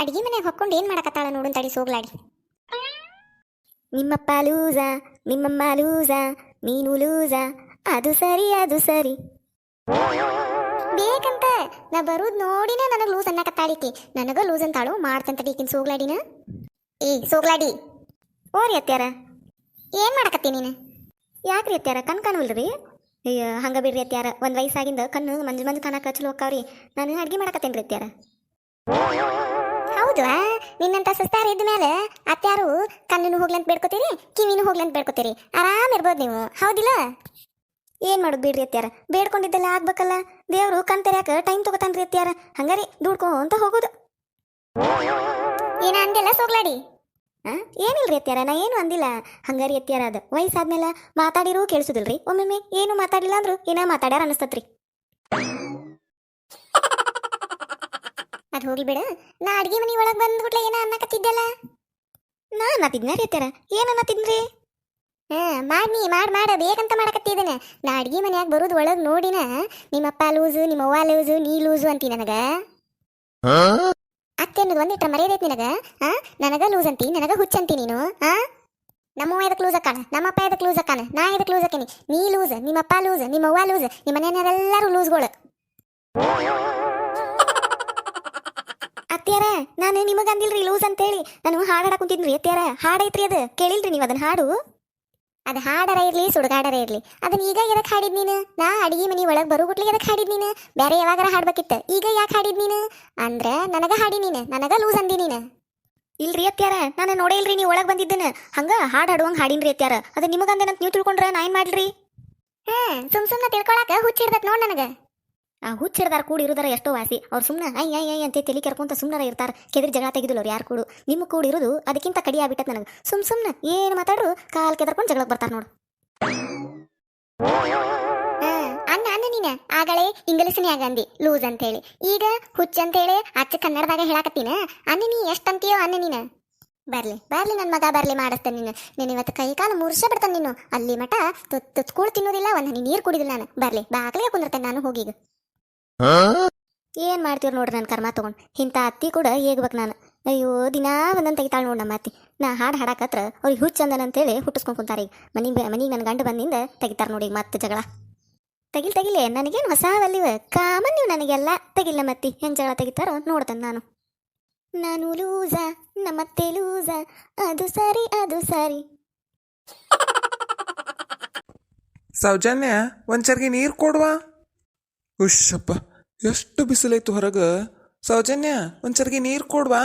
ಅಡಿಗೆ ಮನೆಗೆ ಹೊಕ್ಕೊಂಡು ಏನು ಮಾಡಕತ್ತಾಳ ನೋಡು ತಡಿ ಸೋಗ್ಲಾಡಿ. ನಿಮ್ಮಪ್ಪ ಲೂಸ ನಿಮ್ಮಮ್ಮ ಲೂಸ ನೀನು ಲೂಸ ಅದು ಸರಿ ಅದು ಸರಿ. ಬೇಕಂತ ನಾ ಬರುದ್ ನೋಡಿನ ನನಗೆ ಲೂಸ್ ಅನ್ನಕತ್ತಾಳಿಕಿ ನನಗ ಲೂಸ್ ಅಂತಾಳು ಮಾಡ್ತಂತ ಈಕಿನ ಸೋಗ್ಲಾಡಿನ? ಏ ಸೋಗ್ಲಾಡಿ. ಓರಿ ಅತ್ಯಾರ ಏನ್ ಮಾಡಕತ್ತಿ ನೀನು? ಯಾಕ್ರಿ ಅತ್ಯಾರ ಕಣ್ ಕಾಣುವಲ್ರಿ ಅಯ್ಯ ಹಂಗ ಬಿಡ್ರಿ ಅತ್ಯಾರ ಒಂದ್ ವಯಸ್ಸಾಗಿಂದ ಕಣ್ಣು ಮಂಜು ಮಂಜು ಕಾಣಕ ಚಲೋ ಹೋಗ್ತಾವ್ರಿ ನಾನು ಅಡ್ಗೆ ಮಾಡಕತ್ತೇನ್ರಿ ಅತ್ಯಾರ ಹೌದು ನಿನ್ನಂತ ಸುಸ್ತಾರ ಇದ್ದ ಮೇಲೆ ಅತ್ಯಾರು ಕಣ್ಣನ್ನು ಹೋಗ್ಲಂತ ಬೇಡ್ಕೋತೀರಿ, ಕಿವಿನೂ ಹೋಗ್ಲಂತ ಬೇಡ್ಕೋತೀರಿ. ಆರಾಮ್ ಇರ್ಬೋದು ನೀವು. ಹೌದಿಲ್ಲ? ಏನ್ ಮಾಡೋದು ಬಿಡ್ರಿ ಅತ್ಯಾರ ಬೇಡ್ಕೊಂಡಿದ್ದೆಲ್ಲ ಆಗ್ಬೇಕಲ್ಲ. ದೇವ್ರು ಕಣ್ ಟೈಮ್ ತಗೋತಾನ್ರಿ ಅತ್ಯಾರ ಹಂಗಾರಿ ದುಡ್ಕೊಂತ ಹೋಗೋದು. ಏನ ಅಂದೆಲ್ಲ ಸೋಗ್ಲಾಡಿ? ಏನಿಲ್ರಿ ಅತ್ಯಾರ ನಾ ಏನು ಅಂದಿಲ್ಲ. ಹಂಗಾರಿ ಅತ್ಯಾರ ಅದ. ವಯಸ್ಸಾದ್ಮೇಲೆ ಮಾತಾಡಿರೂ ಕೇಳಿಸುದಿಲ್ರಿ. ಒಮ್ಮೊಮ್ಮೆ ಏನು ಮಾತಾಡಿಲ್ಲ ಅಂದ್ರು ಏನ ಮಾತಾಡ್ಯಾರ ಅನಸ್ತತ್ರಿ. ಅದ್ ಹೋಗಿ ಬಿಡ. ನಾ ಅಡ್ಗೆ ಮನಿ ಒಳಗ್ ಬಂದ್ಬಿಟ್ಲೆ ಏನ ಅನ್ನಕತ್ತಿದ್ದಲ್ಲ? ನಾ ಅನ್ನತ್ತಿದ್ನ ರೀ ಏನ ಏನ್ ಅನ್ನತ್ತಿದ್ರಿ ಹಾ ಮಾಡಿ ನೀ ಮಾಡ್ ಮಾಡ. ಬೇಕಂತ ಮಾಡಕತ್ತಿದ್ದೇನೆ ನಾ ಅಡ್ಗೆ ಮನ್ಯಾಗ ಬರೋದು ಒಳಗ್ ನೋಡಿನ ನಿಮ್ಮಪ್ಪ ಲೂಸು ನಿಮ್ಮ ಅವ್ವ ಲೂಸು ನೀ ಲೂಸು ಅಂತಿ ನನಗ. ಅತ್ತೆ ಅನ್ನೋದು ಒಂದಿಟ್ರ ಮರ್ಯಾದೈತಿ ನಿನಗ? ಆ? ನನಗ ಲೂಸ್ ಅಂತಿ ನನಗ ಹುಚ್ಚಂತಿ ನೀನು? ಆ? ನಮ್ಮವ್ವ ಎದಕ್ ಲೂಸ್ ಅಕ್ಕಾನ? ನಮ್ಮಪ್ಪ ಇದಕ್ಕೆ ಲೂಸ್ ಅಕ್ಕಾನ? ನಾ ಎದಕ್ ಲೂಸ್ ಅಕ್ಕೇನಿ? ನೀ ಲೂಸ್ ನಿಮ್ಮಪ್ಪ ಲೂಸ್ ನಿಮ್ಮವ್ವ ಲೂಸ್ ನಿಮ್ಮ ಮನೆಯವರೆಲ್ಲರೂ ಲೂಸ್ಗಳು. ಅತ್ಯಾರ ನಾನು ನಿಮಗೆ ಅಂದಿಲ್ರಿ ಲೂಸ್ ಅಂತೇಳಿ. ನಾನು ಹಾಡು ಹಾಡಕ್ ಕುಂತಿದ್ರಿ ಅತ್ಯಾರ ಹಾಡೈತ್ರಿ ಅದು. ಕೇಳಿಲ್ರಿ ನೀವು ಅದನ್ನ ಹಾಡು? ಅದು ಹಾಡರ ಇರ್ಲಿ, ಸುಡುಗಾಡರ ಇರ್ಲಿ. ಅದನ್ನ ಈಗ ಎದಕ್ಕೆ ಹಾಡಿದ್ ನೀನು? ನಾ ಅಡಿಗೆ ಮನಿ ಒಳಗೆ ಬರೋ ಗುಟ್ಲಿಗೆ ಎದಕ್ ಹಾಡಿದ್ ನೀನು? ಬೇರೆ ಯಾವಾಗಾರ ಹಾಡ್ಬೇಕಿತ್ತು. ಈಗ ಯಾಕೆ ಹಾಡಿದ್ ನೀನು? ಅಂದ್ರ ನನಗ ಹಾಡಿ ನೀನು. ನನಗ ಲೂಸ್ ಅಂದಿ ನೀನು. ಇಲ್ರಿ ಅತ್ಯಾರ ನಾನು ನೋಡೇ ಇಲ್ರಿ ನೀವು ಒಳಗೆ ಬಂದಿದ್ದನ ಹಂಗ ಹಾಡು ಹಾಡುವಂಗ ಹಾಡಿನ್ರಿ ಅತ್ಯಾರ ಅದು ನಿಮಗಂದೇನಂತ ನೀವು ತಿಳ್ಕೊಂಡ್ರೆ ನಾ ಏನ್ ಮಾಡ್ಲಿ ಹ್ಮ್ ಸುಮ್ ಸುಮ್ನ ತಿಳ್ಕೊಳಕ ಹುಚ್ಚಿಡ್ದತ್ ನೋಡ್ ನನಗ. ಆ ಹುಚ್ಚಿಡ್ದಾರ ಕೂಡಿ ಇರೋದಾರ ಎಷ್ಟೋ ವಾಸಿ. ಅವ್ರು ಸುಮ್ಮನೆ ಐ ಐ ಐ ಅಂತ ತಲೆ ಕೆರ್ಕೊಂತ ಸುಮ್ಮನೆ ಇರ್ತಾರ. ಕೆದ್ರಿ ಜಗಳ ತೆಗೆದಿಲ್ಲ ಅವ್ರು ಯಾರು ಕೂಡು? ನಿಮ್ಮ ಕೂಡ ಇರೋದು ಅದಕ್ಕಿಂತ ಕಡಿ ಆಗ್ಬಿಟ್ಟತ್ ನನಗೆ. ಸುಮ್ ಸುಮ್ನೆ ಏನು ಮಾತಾಡ್ರು? ಕಾಲ್ ಕೆದರ್ಕೊಂಡು ಜಗಳಕ್ಕೆ ಬರ್ತಾರ ನೋಡು. ಅಣ್ಣ ಅನ್ನ ನೀನ? ಆಗಳೇ ಇಂಗ್ಲೀಷ್ನೇ ಆಗಂದಿ ಲೂಸ್ ಅಂತ ಹೇಳಿ ಈಗ ಹುಚ್ಚ ಅಂತ ಹೇಳಿ ಅಚ್ಚ ಕನ್ನಡದಾಗ ಹೇಳಾಕತ್ತೀನ? ಅನ್ನ ನೀ ಎಷ್ಟಂತೀಯೋ ಅನ್ನ ನೀನ? ಬರ್ಲಿ ಬರ್ಲಿ ನನ್ನ ಮಗ, ಬರ್ಲಿ ಮಾಡಿಸ್ತೇನೆ ನೀನು. ನೀನು ಇವತ್ತು ಕೈ ಕಾಲು ಮುರ್ಸ ಬಿಡ್ತಾನೆ ನೀನು. ಅಲ್ಲಿ ಮಠ ತುತ್ ತುತ್ ಕೂಳು ತಿನ್ನೋದಿಲ್ಲ, ಒಂದು ಹನಿ ನೀರು ಕುಡಿದಿಲ್ಲ ನಾನು. ಬರ್ಲಿ, ಬಾಗ್ಲಿಗೆ ಕುಂದಿರ್ತೇನೆ ನಾನು ಹೋಗೀಗ ಏನ್ ಮಾಡ್ತೀವ್ರ ನೋಡ್ರಿ ನನ್ನ ಕರ್ಮ ತಗೊಂಡ್? ಇಂತ ಅತ್ತಿ ಕೂಡ ಹೇಗ್ಬೇಕು ನಾನು? ಅಯ್ಯೋ, ದಿನಾ ಒಂದೊಂದು ತೆಗಿತಾಳ ನೋಡಿ ನಮ್ಮ ಅತ್ತಿ. ನಾ ಹಾಡು ಹಾಡಾಕತ್ರ ಅವ್ರಿಗೆ ಹುಚ್ಚ ಅಂದನ ಅಂತೇಳಿ ಹುಟ್ಟಿಸ್ಕೊಂಡ್ ಕುಂತಾರ ಈಗ. ಮನಿ ಮನಿಗೆ ನನ್ನ ಗಂಡ ಬಂದಿಂದ ತೆಗಿತಾರ ನೋಡಿ ಮತ್ತೆ ಜಗಳ. ತೆಗಿಲ್ ತೆಗಿಲೆ ನನಗೇನು ಹೊಸ ಅವಲ್ಲಿವ ಕಾಮನ್ ನೀವು ನನಗೆಲ್ಲ ತೆಗಿಲ್ಲ ಮತ್ತಿ ಹೆಂಗ್ ಜಗಳ ತೆಗಿತಾರೋ ನೋಡ್ತೇನೆ ನಾನು. ನಾನು ಲೂಸ ನಮ್ಮತ್ತೆ ಲೂಸ. ಅದು ಸರಿ ಅದು ಸರಿ. ಸೌಜನ್ಯ ಒಂಚರ್ಗೆ ನೀರು ಕೊಡ್ವಾ? ಉಶ್ಯಪ್ಪ ಎಷ್ಟು ಬಿಸಿಲೈತು ಹೊರಗೆ? ಸೌಜನ್ಯ ಒಂದ್ಸರಿಗೆ ನೀರು ಕೊಡ್ವಾ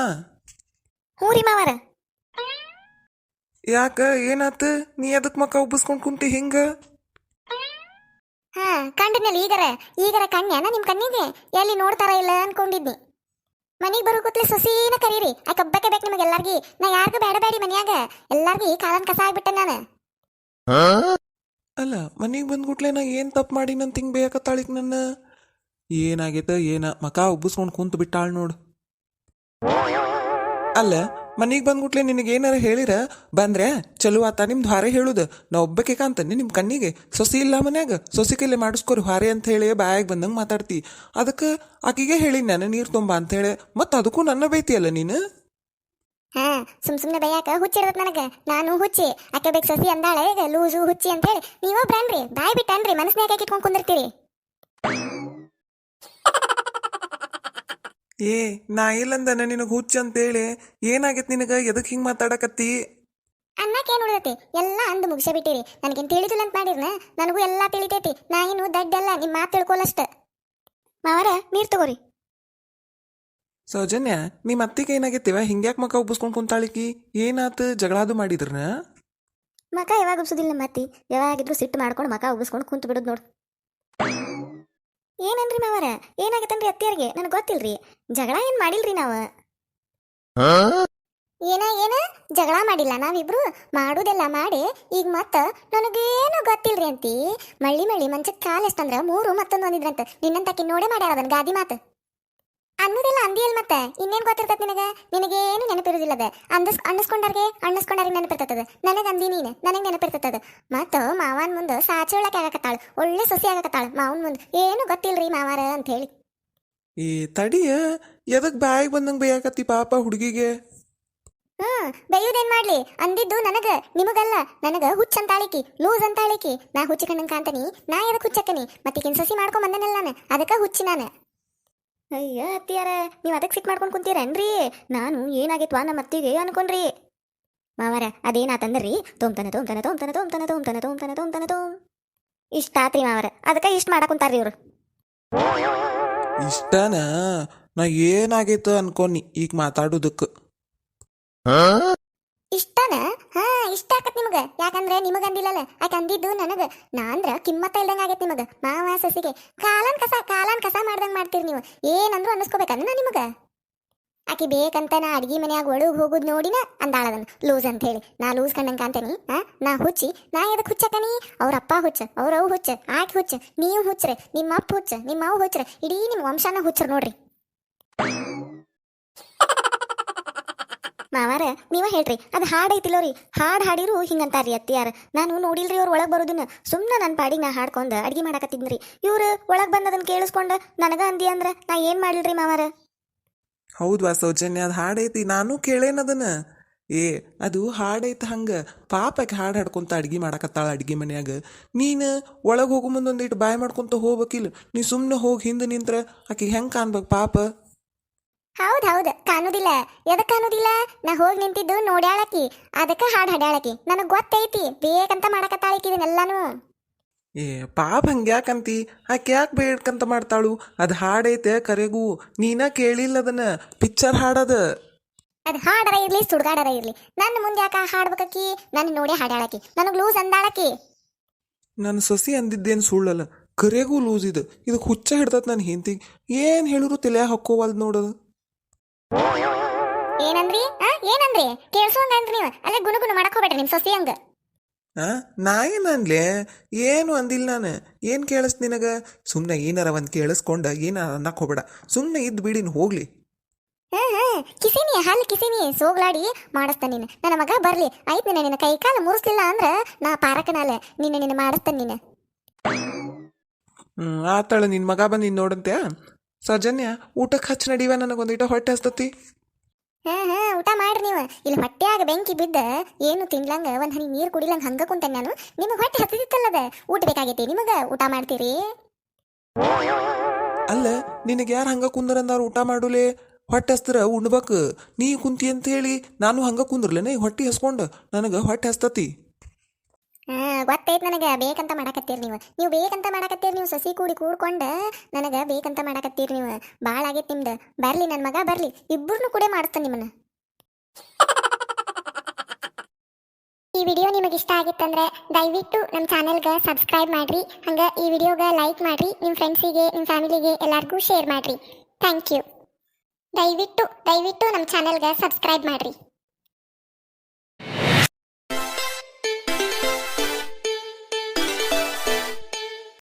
ಹ್ಞೂ ರೀ ಮಾವಾರ. ಯಾಕ ಏನಾತ? ನೀ ಅದಕ್ಕೆ ಮಕ್ಕ ಉಬ್ಬಿಸ್ಕೊಂಡು ಕುಂತಿ ಹಿಂಗ? ಹಾ ಕಂಡಿದ್ನಲ್ಲ ಈಗರ ಈಗರ ಕಣ್ಣ ನಿಮ್ ಕಣ್ಣಿಗೆ? ಎಲ್ಲಿ ನೋಡ್ತಾರ ಇಲ್ಲ ಅನ್ಕೊಂಡಿದ್ದೆ ಮನಿಗ್ ಬರೋ ಕೂತ್ಲೆ ಸೊಸೀನ ಕರೀರಿ. ಆ ಕಬ್ಬಕ್ಕೆ ಬೇಕು ನಿಮಗೆ ಎಲ್ಲಾರ್ಗಿ. ನಾ ಯಾರಿಗೂ ಬೇಡ ಬೇಡಿ ಮನ್ಯಾಗ. ಎಲ್ಲಾರ್ಗಿ ಕಾಲನ್ ಕಸ ಆಗ್ಬಿಟ್ಟೆ ನಾನು. ಅಲ್ಲ ಮನೆಗೆ ಬಂದ್ಗುಟ್ಲೆ ನಾ ಏನು ತಪ್ಪು ಮಾಡಿ ಹಿಂಗೆ ತಿಂಗ್ ಬೇಕತ್ತಾಳಿಕ್ ನನ್ನ? ಏನಾಗೈತ, ಏನ? ಮಕ ಉಬ್ಬಿಸ್ಕೊಂಡು ಕುಂತು ಬಿಟ್ಟಾಳ್ ನೋಡು. ಅಲ್ಲ, ಮನೆಗೆ ಬಂದ್ಬಿಟ್ಲೆ ನಿನಗೆ ಏನಾರ ಹೇಳಿರ? ಬಂದ್ರೆ ಚಲೋ ಆತ, ನಿಮ್ದು ಹಾರೆ ಹೇಳುದು. ನಾ ಒಬ್ಬಕ್ಕೆ ಕಾಂತಾನೆ ನಿಮ್ಮ ಕಣ್ಣಿಗೆ. ಸೊಸಿ ಇಲ್ಲ ಮನ್ಯಾಗ. ಸೊಸಿ ಕೈಲಿ ಮಾಡಿಸ್ಕೊರಿ ಹಾರೆ ಅಂತ ಹೇಳಿ ಬಾಯಾಗ ಬಂದಂಗೆ ಮಾತಾಡ್ತಿ. ಅದಕ್ಕೆ ಆಕಿಗೆ ಹೇಳಿ ನಾನು, ನೀರು ತುಂಬ ಅಂತ ಹೇಳಿ. ಮತ್ತು ಅದಕ್ಕೂ ನನ್ನ ಬೈತಿಯಲ್ಲ ನೀನು? ಹಾ, ಸುಮ್ ಸುಮ್ನೆ ಬೈಯಾಕ ಹುಚ್ಚಿರ್ತದ ನನಗ. ನಾನು ಹುಚ್ಚಿ. ಅಕ್ಕ ಬೇಕು ಸಸಿ ಅಂದಾಳೆ ಲೂಸು ಹುಚ್ಚಿ ಅಂತ ಹೇಳಿ. ನೀವೊಬ್ರನ್ರಿ, ಬಾಯ್ ಬಿಟ್ಟನ್ರಿ, ಮನಸ್ನ್ಯಾಗ ಇಟ್ಕೊಂಡ್ ಕುಂದಿರ್ತೀರಿ. ಏ ನಾ ಇಲ್ಲಂದನ ನಿನಗೆ ಹುಚ್ಚ ಅಂತೇಳಿ ಏನಾಗೈತೆ ನಿನಗೆ? ಎದಕ್ಕೆ ಹಿಂಗೆ ಮಾತಾಡಕತ್ತಿ? ಅನ್ನಕ್ಕೇನು ಉಳಿದೈತಿ ಎಲ್ಲ ಅಂದ್ ಮುಗಿಸ ಬಿಟ್ಟಿರಿ ನನಗೇನು ತಿಳಿದಿಲ್ಲ ಅಂತ ಮಾಡಿರ್ನ? ನನಗೂ ಎಲ್ಲ ತಿಳಿತೈತಿ. ನಾ ಏನು ದಡ್ಡಲ್ಲ ನಿಮ್ಮ ಮಾತು ತಿಳ್ಕೊಲಷ್ಟ ಮಾವರ ನೀರ್ ತಗೋರಿ. ಸೌಜನ್ಯ ನಿಮ್ಮ ಅತ್ತಿಗೆ ಏನಾಗೈತಿವ? ಹಿಂಗ್ಯಾಕ್ ಮಕ ಉಬ್ಬಿಸ್ಕೊಂಡು ಕುಂತಾಳಿಕಿ? ಏನಾತ ಜಗಳಾದು ಮಾಡಿದ್ರನ? ಮಕ ಯಾವಾಗ ಉಬ್ಸೋದಿಲ್ಲ ನಮ್ಮ ಅತ್ತಿ ಯಾವಾಗಿದ್ರು ಸಿಟ್ಟು ಮಾಡ್ಕೊಂಡು ಮಕ ಉಬ್ಸ್ಕೊಂಡ್ ಕುಂತು ಬಿಡೋದು ನೋಡು. ಏನನ್ರಿ ಮಾವರ? ಏನಾಗತ್ತನ್ರಿ ಅತ್ತಿಯರಿಗೆ ನನಗೆ ಗೊತ್ತಿಲ್ರಿ. ಜಗಳ ಏನ್ ಮಾಡಿಲ್ರಿ ನಾವ? ಏನ ಏನ? ಜಗಳ ಮಾಡಿಲ್ಲ ನಾವಿಬ್ರು? ಮಾಡುದೆಲ್ಲ ಮಾಡಿ, ಈಗ ಮತ್ತ ನನಗೇನು ಗೊತ್ತಿಲ್ರಿ ಅಂತಿ. ಮಳ್ಳಿ ಮಳ್ಳಿ ಮಂಚಕ್ ಕಾಲ್ ಎಷ್ಟಂದ್ರ ಮೂರು ಮತ್ತೊಂದು ಒಂದಿದ್ರಂತ ನಿನ್ನಂತಕಿ ನೋಡೇ ಮಾಡ್ಯಾರ ಅದನ್ ಗಾದಿ ಮಾತು. ಅಂದಿಯಲ್ ಮತ್ತೆ. ಇನ್ನೇನ್ ಗೊತ್ತಿರ್ತದ ನಿನಗ? ನಿನಗೇನು ನೆನಪಿರುವುದಿಲ್ಲದ. ಅಂದಸ್ ಅನ್ನಿಸ್ಕೊಂಡಾರ್ಗೆ ಅನ್ನಿಸ್ಕೊಂಡಾರ್ಗೆ ನೆನಪಿರ್ತದ ನನಗ ಅಂದಿ ನೀನು. ನನಗೆ ನೆನಪಿರ್ತದ ಮತ್ತ ಮಾವನ್ ಮುಂದೆ ಸಾಚೋಳಕ್ಕೆ ಆಗಕತ್ತಾಳ. ಒಳ್ಳೆ ಸೊಸಿ ಆಗಕತ್ತಾಳ ಮಾವನ್ ಮುಂದೆ. ಏನು ಗೊತ್ತಿಲ್ರಿ ಮಾವಾರ ಅಂತ ಹೇಳಿ. ಈ ತಡಿಯ ಎದಕ್ ಬಾಯಿಗೆ ಬಂದಂಗೆ ಬೇಯಾಕತ್ತಿ ಪಾಪ ಹುಡುಗಿಗೆ? ಹ್ಮ್ ಬೈಯುದೇನ್ ಮಾಡ್ಲಿ? ಅಂದಿದ್ದು ನನಗ ನಿಮಗಲ್ಲ. ನನಗ ಹುಚ್ಚ ಅಂತಾಳಿಕಿ ಲೂಸ್ ಅಂತಾಳಿಕಿ. ನಾ ಹುಚ್ಚಿ ಕಾಂತನಿ ನಾ ಎದಕ್ ಹುಚ್ಚಕ್ಕನಿ? ಮತ್ತೀಕಿನ್ ಸಸಿ ಮಾಡ್ಕೊಂಡ್ ಬಂದನಲ್ಲ ನಾನು. ಅದಕ್ಕ ಹುಚ್ಚಿ ನಾನು. ಅಯ್ಯ ಅತ್ತಿಯಾರ ನೀವ್ ಅದಕ್ಕೆ ಸಿಟ್ ಮಾಡ್ಕೊಂಡ್ ಕುಂತೀರೇನ್ರಿ? ನಾನು ಏನಾಗಿತ್ವಾ ನಮ್ಮ ಅತ್ತಿಗೆ ಅನ್ಕೊಂಡ್ರಿ. ಮಾವರ ಅದೇನಾತಂದ್ರಿ ತೋಮ್ತನ ತೋಮ್ತನ ತೋಮ್ತನ ತೋಮ್ತನ ತೋಮ್ತನ ತೋಮ್ತನ ತೋಮ್ತನ ತೋಮ್ ಇಷ್ಟ ಆತ್ರಿ ಮಾವರ ಅದಕ್ಕ ಇಷ್ಟ ಮಾಡಕುಂತಾರ್ರಿ ಇವರು. ಇಷ್ಟನಾ? ನಾ ಏನಾಗೈತ ಅನ್ಕೊನಿ ಈಗ ಮಾತಾಡೋದಕ್ಕೆ ಇಷ್ಟನ? ನಿಮಗ? ಯಾಕಂದ್ರೆ ನಿಮಗ ಅಂದಿಲ್ಲಲ್ಲ? ಆಕೆ ಅಂದಿದ್ದು ನನಗ. ನಾ ಅಂದ್ರ ಕಿಮ್ಮತ್ತ ಇಲ್ದಂಗ ಆಗೈತೆ ನಿಮಗ. ಮಾವ, ಸಸಿಗೆ. ಕಾಲನ್ ಕಸ ಕಾಲನ್ ಕಸ ಮಾಡ್ದಂಗ ಮಾಡ್ತೀರಿ ನೀವು. ಏನಂದ್ರು ಅನ್ನಿಸ್ಕೋಬೇಕನ್ನ ನಿಮಗ? ಆಕಿ ಬೇಕಂತ ನಾ ಅಡ್ಗಿ ಮನ್ಯಾಗ ಒಳಗೆ ಹೋಗುದ್ ನೋಡಿನ ಅಂದಾಳದನ್. ಲೂಸ್ ಅಂತ ಹೇಳಿ ನಾ ಲೂಸ್ ಕಂಡಂಗ ಹಾ? ನಾ ಹುಚ್ಚಿ. ನಾ ಎದಕ್ ಹುಚ್ಚಕನಿ ಅವ್ರ ಅಪ್ಪ ಹುಚ್ಚ, ಅವ್ರ ಅವ್ ಹುಚ್ಚ, ಆಕಿ ಹುಚ್ಚ, ನೀವು ಹುಚ್ಚ್ರೆ ನಿಮ್ಮ ಅಪ್ಪ ಹುಚ್ಚ ನಿಮ್ಮ ಅವು ಹುಚ್ಚ್ರೆ ಇಡೀ ನಿಮ್ಮ ವಂಶನ ಹುಚ್ಚರು ನೋಡ್ರಿ. ಮಾವಾರ, ನೀವ ಹೇಳ್ರಿ, ಅದು ಹಾಡ್ ಐತಿಲ್ಲೋ ರೀ. ಹಾಡ್ ಹಾಡಿರು ಹಿಂಗಂತಾರ್ರಿ ಅತ್ತಿಯಾರ. ನಾನು ನೋಡಿಲ್ರಿ ಅವ್ರು ಒಳಗೆ ಬರೋದನ್ನ. ಸುಮ್ಮನೆ ನನ್ನ ಪಾಡಿಗೆ ನಾ ಹಾಡ್ಕೊಂಡು ಅಡ್ಗೆ ಮಾಡಕತ್ತಿದ್ರಿ ಇವ್ರು ಒಳಗೆ ಬಂದ್ ಅದನ್ನ ಕೇಳಿಸ್ಕೊಂಡ, ನನಗ ಅಂದಿ ಅಂದ್ರೆ ನಾ ಏನ್ ಮಾಡಿಲ್ರಿ ಮಾವಾರ? ಹೌದ್ವಾ ಸೌಜನ್ಯ, ಅದು ಹಾಡೈತಿ ನಾನು ಕೇಳೇನದನ್ನ ಏ, ಅದು ಹಾಡೈತಿ ಹಂಗ. ಪಾಪಕ್ಕೆ ಹಾಡು ಹಾಡ್ಕೊಂತ ಅಡ್ಗೆ ಮಾಡಕತ್ತಾಳ ಅಡ್ಗೆ ಮನ್ಯಾಗ. ನೀನು ಒಳಗೆ ಹೋಗೋ ಮುಂದೊಂದಿಟ್ಟು ಬಾಯ್ ಮಾಡ್ಕೊಂತ ಹೋಗ್ಬೇಕಿಲ್ಲ. ನೀ ಸುಮ್ಮನೆ ಹೋಗಿ ಹಿಂದೆ ನಿಂತ್ರ ಆಕೆ ಹೆಂಗೆ ಕಾಣ್ಬೇಕು ಪಾಪ? ಹೌದ್ ಹೌದ್ ಕಾಣುದಿಲ್ಲ. ಎದಕ್ ಕಾಣುದಿಲ್ಲ? ನಾ ಹೋಗಿ ನಿಂತಿದ್ದು ನೋಡ್ಯಾಳಕಿ. ಅದಕ್ಕ ಹಾಡ್ ಹಾಡ್ಯಾಳಕಿ. ನನಗ್ ಗೊತ್ತೈತಿ ಬೇಕಂತ ಮಾಡಕತ್ತಾಳಕಿ ಇದನ್ನೆಲ್ಲಾನು ಏ ಪಾಪ ಹಂಗ್ಯಾಕಂತಿ? ಆಕೆ ಯಾಕೆ ಬೇಡ್ಕಂತ ಮಾಡ್ತಾಳು? ಅದು ಹಾಡೈತೆ ಕರೆಗೂ. ನೀನ ಕೇಳಿಲ್ಲ ಅದನ್ನ. ಪಿಕ್ಚರ್ ಹಾಡದ. ಅದ್ ಹಾಡರ ಇರ್ಲಿ ಸುಡ್ಗಾಡರ ಇರ್ಲಿ. ನನ್ನ ಮುಂದೆ ಯಾಕ ಹಾಡ್ಬೇಕಿ ನನ್ನ ನೋಡಿ ಹಾಡ್ಯಾಳಕಿ. ನನಗ್ ಲೂಸ್ ಅಂದಾಳಕಿ. ನನ್ನ ಸೊಸಿ ಅಂದಿದ್ದೇನು ಸುಳ್ಳಲ್ಲ. ಕರೆಗೂ ಲೂಸ್ ಇದು. ಇದಕ್ಕೆ ಹುಚ್ಚ ಹಿಡ್ತತ್ ನನ್ನ ಹೆಂತಿಗೆ ಏನು ಹೇಳಿದ್ರು ತಲೆ ಹಾಕೋವಲ್ದು ನೋಡೋದು ಏನಂದ್ರಿ? ಆ ಏನಂದ್ರಿ? ಕೇಳ್ಸೋಂಗಂದ್ರಿ ನೀವು. ಅಲ್ಲೇ ಗುಣಗುಣ ಮಾಡಕ್ ಹೋಗ್ಬೇಡ್ರಿ ನಿಮ್ ಸೊಸಿ ಹಂಗ. ಆ ನಾ ಏನು ಅನ್ಲೆ ಏನು ಅಂದಿಲ್ಲ ನಾನು. ಏನು ಕೇಳಿಸ್ ನಿನಗ? ಸುಮ್ಮನೆ ಏನಾರ ಒಂದು ಕೇಳಿಸ್ಕೊಂಡ ಏನಾರ ಅನ್ನಕ್ಕೆ ಹೋಗ್ಬೇಡ. ಸುಮ್ಮನೆ ಇದ್ದು ಬಿಡಿನ ಹೋಗ್ಲಿ. ಹ್ಮ್ ಹ್ಮ್ ಕಿಸಿನಿ ಹಲ್ ಕಿಸಿನಿ. ಸೋಗ್ಲಾಡಿ ಮಾಡಿಸ್ತಾನೆ ನೀನು. ನನ್ನ ಮಗ ಬರ್ಲಿ. ಆಯ್ತು ನಿನ್ನ ನಿನ್ನ ಕೈ ಕಾಲು ಮುರಿಸ್ಲಿಲ್ಲ ಅಂದ್ರೆ ನಾ ಪಾರಕನಾಲೆ. ನಿನ್ನ ನಿನ್ನ ಮಾಡಿಸ್ತಾನೆ ನೀನು. ಹ್ಞೂ ಆತಾಳ ನಿನ್ನ ಮಗ ಬಂದು ನೀನು ನೋಡಂತೆ ಸೌಜನ್ಯ ಊಟಕ್ಕೆ ಹಚ್ಚಿ ನಡಿವ ನನಗೊಂದಿಟ ಹೊಟ್ಟೆ ಹಸ್ತತಿ? ಹಾ ಹಾ ಊಟ ಮಾಡ್ರಿ ನೀವು. ಇಲ್ಲಿ ಹೊಟ್ಟ್ಯಾಗ ಬೆಂಕಿ ಬಿದ್ದ ಏನು ತಿನ್ಲಂಗ ಒಂದ್ ಹನಿ ನೀರು ಕುಡಿಲಂಗ ಹಂಗ ಕುಂತೇನೆ ನಾನು? ನಿಮಗೆ ಹೊಟ್ಟೆ ಹತ್ತಿತ್ತಲ್ಲದ ಊಟ ಬೇಕಾಗೈತಿ ನಿಮಗ ಊಟ ಮಾಡ್ತೀರಿ? ಅಲ್ಲ ನಿನಗೆ ಯಾರು ಹಂಗೆ ಕುಂದ್ರಂದಾರ ಊಟ ಮಾಡುಲೆ? ಹೊಟ್ಟೆ ಹಸ್ತರ ಉಣ್ಬೇಕು ನೀ ಕುಂತಿ ಅಂತ ಹೇಳಿ ನಾನು ಹಂಗ ಕುಂದ್ರಲೇನೆ ಹೊಟ್ಟೆ ಹಸ್ಕೊಂಡು? ನನಗೆ ಹೊಟ್ಟೆ ಹಸ್ತತಿ. ಗೊತ್ತೈತ್ ನನಗೆ. ಬೇಕಂತ ಮಾಡಕತ್ತೀರಿ ನೀವು. ನೀವು ಬೇಕಂತ ಮಾಡಕತ್ತೀರಿ ನೀವು ಸಸಿ ಕೂಡಿ ಕೂಡ್ಕೊಂಡು ನನಗೆ ಬೇಕಂತ ಮಾಡಕತ್ತೀರಿ ನೀವು. ಭಾಳ ಆಗೈತೆ ನಿಮ್ದು. ಬರಲಿ ನನ್ನ ಮಗ ಬರಲಿ. ಇಬ್ಬರನ್ನು ಕೂಡ ಮಾಡಿಸ್ತಾನೆ ನಿಮ್ಮನ್ನ. ಈ ವಿಡಿಯೋ ನಿಮಗೆ ಇಷ್ಟ ಆಗಿತ್ತಂದ್ರೆ ದಯವಿಟ್ಟು ನಮ್ಮ ಚಾನೆಲ್ಗೆ ಸಬ್ಸ್ಕ್ರೈಬ್ ಮಾಡ್ರಿ. ಹಂಗ ಈ ವಿಡಿಯೋಗೆ ಲೈಕ್ ಮಾಡ್ರಿ. ನಿಮ್ಮ ಫ್ರೆಂಡ್ಸಿಗೆ ನಿಮ್ಮ ಫ್ಯಾಮಿಲಿಗೆ ಎಲ್ಲರಿಗೂ ಶೇರ್ ಮಾಡ್ರಿ. Thank you. ದಯವಿಟ್ಟು ದಯವಿಟ್ಟು ನಮ್ಮ ಚಾನೆಲ್ಗೆ ಸಬ್ಸ್ಕ್ರೈಬ್ ಮಾಡ್ರಿ.